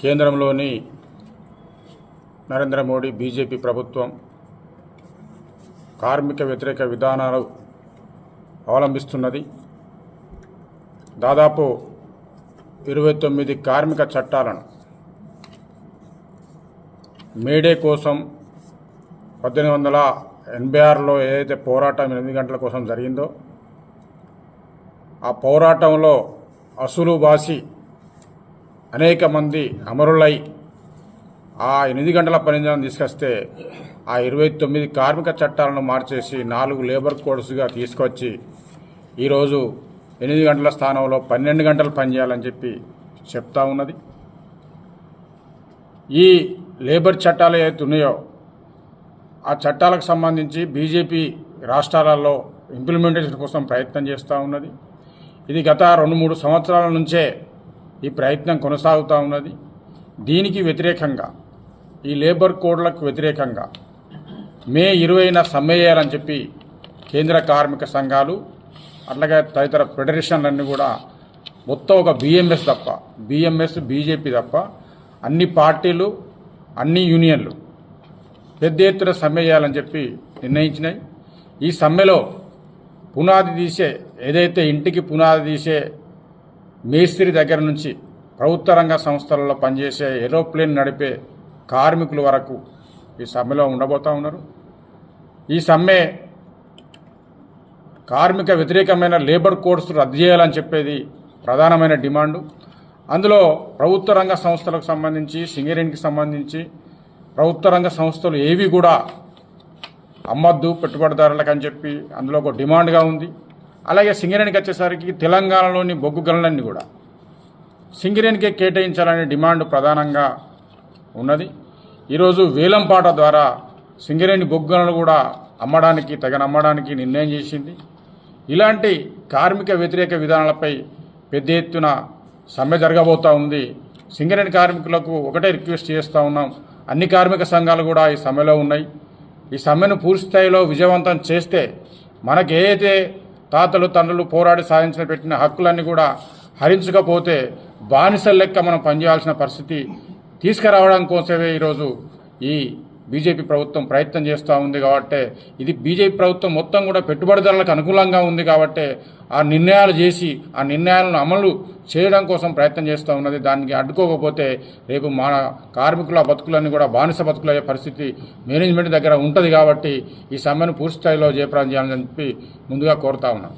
కేంద్రంలోని నరేంద్ర మోడీ బీజేపీ ప్రభుత్వం కార్మిక వ్యతిరేక విధానాలు అవలంబిస్తున్నది. దాదాపు ఇరవై తొమ్మిది కార్మిక చట్టాలను మేడే కోసం పద్దెనిమిది వందల ఎనభై ఆరులో ఏదైతే పోరాటం ఎనిమిది గంటల కోసం జరిగిందో ఆ పోరాటంలో అసులు బాసి అనేక మంది అమరులై ఆ ఎనిమిది గంటల పనిదినం తీసుకొస్తే ఆ ఇరవై తొమ్మిది కార్మిక చట్టాలను మార్చేసి నాలుగు లేబర్ కోడ్స్గా తీసుకొచ్చి ఈరోజు ఎనిమిది గంటల స్థానంలో పన్నెండు గంటలు పనిచేయాలని చెప్పి చెప్తా ఉన్నది. ఈ లేబర్ చట్టాలు ఏవైతే ఉన్నాయో ఆ చట్టాలకు సంబంధించి బీజేపీ రాష్ట్రాలలో ఇంప్లిమెంటేషన్ కోసం ప్రయత్నం చేస్తూ ఉన్నది. ఇది గత రెండు మూడు సంవత్సరాల నుంచే ఈ ప్రయత్నం కొనసాగుతూ ఉన్నది. దీనికి వ్యతిరేకంగా ఈ లేబర్ కోడ్లకు వ్యతిరేకంగా మే ఇరవైన సమ్మె చేయాలని చెప్పి కేంద్ర కార్మిక సంఘాలు అట్లాగే తదితర ఫెడరేషన్లన్నీ కూడా మొత్తం ఒక బిఎంఎస్ తప్ప బిఎంఎస్ బీజేపీ తప్ప అన్ని పార్టీలు అన్ని యూనియన్లు పెద్ద ఎత్తున సమ్మె చేయాలని చెప్పి నిర్ణయించినాయి. ఈ సమ్మెలో పునాది తీసే ఏదైతే ఇంటికి పునాది తీసే మేస్త్రి దగ్గర నుంచి ప్రభుత్వ రంగ సంస్థలలో పనిచేసే ఏరోప్లేన్ నడిపే కార్మికుల వరకు ఈ సమ్మెలో ఉండబోతా ఉన్నారు. ఈ సమ్మె కార్మిక వ్యతిరేకమైన లేబర్ కోడ్స్ రద్దు చేయాలని చెప్పేది ప్రధానమైన డిమాండు. అందులో ప్రభుత్వ రంగ సంస్థలకు సంబంధించి సింగరేణికి సంబంధించి ప్రభుత్వ రంగ సంస్థలు ఏవి కూడా అమ్మద్దు పెట్టుబడిదారులకు అని చెప్పి అందులో ఒక డిమాండ్గా ఉంది. అలాగే సింగరేణికి వచ్చేసరికి తెలంగాణలోని బొగ్గు గనులన్నీ కూడా. సింగరేణికే కేటాయించాలనే డిమాండ్ ప్రధానంగా ఉన్నది. ఈరోజు వేలంపాట ద్వారా సింగరేణి బొగ్గు గనులు కూడా అమ్మడానికి తగిన అమ్మడానికి నిర్ణయం చేసింది. ఇలాంటి కార్మిక వ్యతిరేక విధానాలపై పెద్ద ఎత్తున సమ్మె జరగబోతూ ఉంది. సింగరేణి కార్మికులకు ఒకటే రిక్వెస్ట్ చేస్తూ ఉన్నాం. అన్ని కార్మిక సంఘాలు కూడా ఈ సమ్మెలో ఉన్నాయి. ఈ సమ్మెను పూర్తి స్థాయిలో విజయవంతం చేస్తే మనకి ఏదైతే తాతలు తండ్రులు పోరాడి సాధించిన పెట్టిన హక్కులన్నీ కూడా హరించకపోతే బానిసల లెక్క మనం పనిచేయాల్సిన పరిస్థితి తీసుకురావడం కోసమే ఈరోజు ఈ బీజేపీ ప్రభుత్వం ప్రయత్నం చేస్తూ ఉంది కాబట్టి ఇది బీజేపీ ప్రభుత్వం మొత్తం కూడా పెట్టుబడిదారులకు అనుకూలంగా ఉంది కాబట్టి ఆ నిర్ణయాలు చేసి ఆ నిర్ణయాలను అమలు చేయడం కోసం ప్రయత్నం చేస్తూ ఉన్నది. దానికి అడ్డుకోకపోతే రేపు మా కార్మికుల బతుకులన్నీ కూడా బానిస బతుకులయ్యే పరిస్థితి మేనేజ్మెంట్ దగ్గర ఉంటుంది కాబట్టి ఈ సమ్మెను పూర్తి స్థాయిలో జయప్రదం చేయాలని చెప్పి ముందుగా కోరుతా ఉన్నాం.